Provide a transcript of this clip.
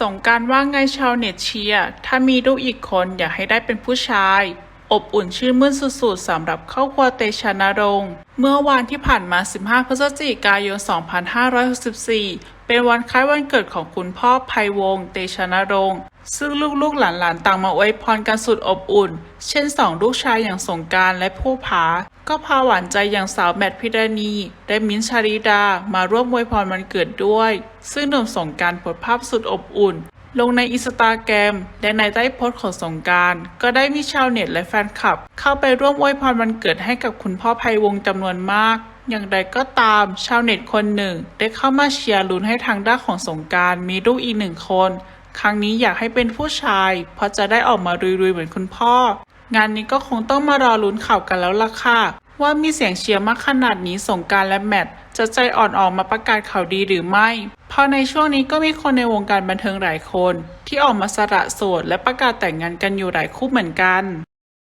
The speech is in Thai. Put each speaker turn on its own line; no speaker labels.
สงการว่าไงชาวเน็ตเชียร์ถ้ามีลูกอีกคนอยากให้ได้เป็นผู้ชาย อบอุ่นชื่นมื่นสุดๆสำหรับครอบครัวเตชะนรงค์ เมื่อวานที่ผ่านมา 15 พฤศจิกายน 2564 เป็นวันคล้ายวันเกิดของคุณพ่อภัยวงศ์เตชะนรงค์ ซึ่งลูกๆหลานๆต่างมาอวยพรกันสุดอบอุ่น เช่นสองลูกชายอย่างสงการและผู้ผา ก็พาหวานใจอย่างสาวแมทพิรณี และมิ้นชาริดา มาร่วมอวยพรวันเกิดด้วย ซึ่งหนุ่มสงการโพสภาพสุดอบอุ่น ลงในอินสตาแกรมและในใต้โพสต์ของสงการ ก็ได้มีชาวเน็ตและแฟนคลับ เข้าไปร่วมอวยพรวันเกิดให้กับคุณพ่อภัยวงจำนวนมากอย่างไรก็ตาม ชาวเน็ตคนหนึ่ง ได้เข้ามาเชียร์ลุ้นให้ทางด้านของสงการมีลูกอีกหนึ่งคน ครั้งนี้อยากให้เป็นผู้ชาย เพราะจะได้ออกมารุยๆเหมือนคุณพ่อ งานนี้ก็คงต้องมารอลุ้นข่าวกันแล้วล่ะค่ะ ว่ามีเสียงเชียร์มากขนาดนี้สงการและแมทจะใจอ่อนออกมาประกาศข่าวดีหรือไม่ เพราะในช่วงนี้ก็มีคนในวงการบันเทิงหลายคน ที่ออกมาสละโสดและประกาศแต่งงานกันอยู่หลายคู่เหมือนกัน